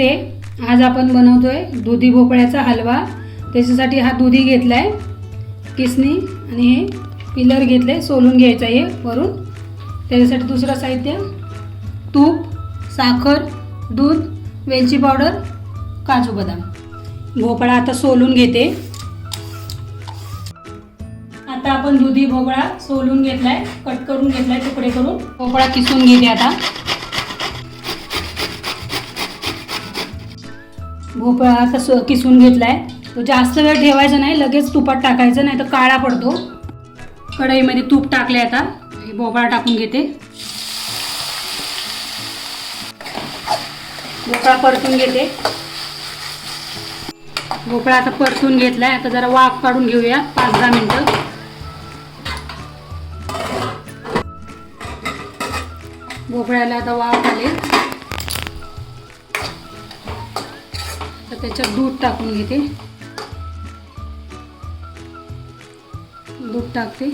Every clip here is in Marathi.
आज आपण बनवतोय दुधी भोपळ्याचा हलवा. त्याच्यासाठी हा दुधी घेतलाय किसणी आणि हे पिलर घेतलं आहे सोलून घ्यायचं आहे वरून. त्याच्यासाठी दुसरं साहित्य तूप साखर दूध वेलची पावडर काजू बदाम. भोपळा आता सोलून घेते. आता आपण दुधी भोपळा सोलून घेतलाय कट करून घेतलाय तुकडे करून. भोपळा किसून घेते आता. भोपळा असा सो किसून आहे तो जास्त वेळ ठेवायचा नाही लगेच तुपात टाकायचं नाही तर काळा पडतो. कढईमध्ये तूप टाकले आता. हे भोपळा टाकून घेते. भोपळा परतून घेते. भोपळा आता परतून घेतलाय. आता जरा वाफ काढून घेऊया पाच दहा मिनटं. भोपळ्याला आता वाफ आले. तर त्याच्यात दूध टाकून घेते. दूध टाकते.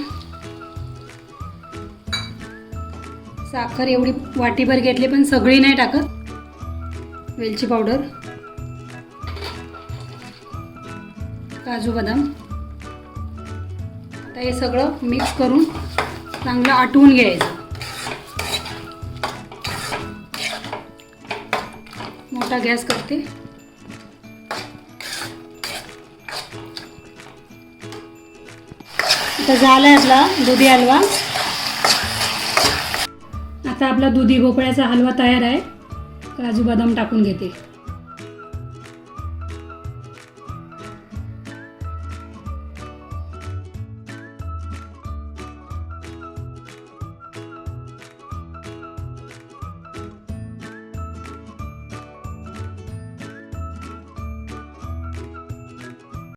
साखर एवढी वाटीभर घेतली पण सगळी नाही टाकत. वेलची पावडर. काजू बदाम. आता हे सगळं मिक्स करून चांगलं आटवून घ्यायचं. मोठा गॅस करते. आता झालाय आपला दुधी हलवा. आता आपला दुधी भोपळ्याचा हलवा तयार आहे. काजू बदाम टाकून घेते.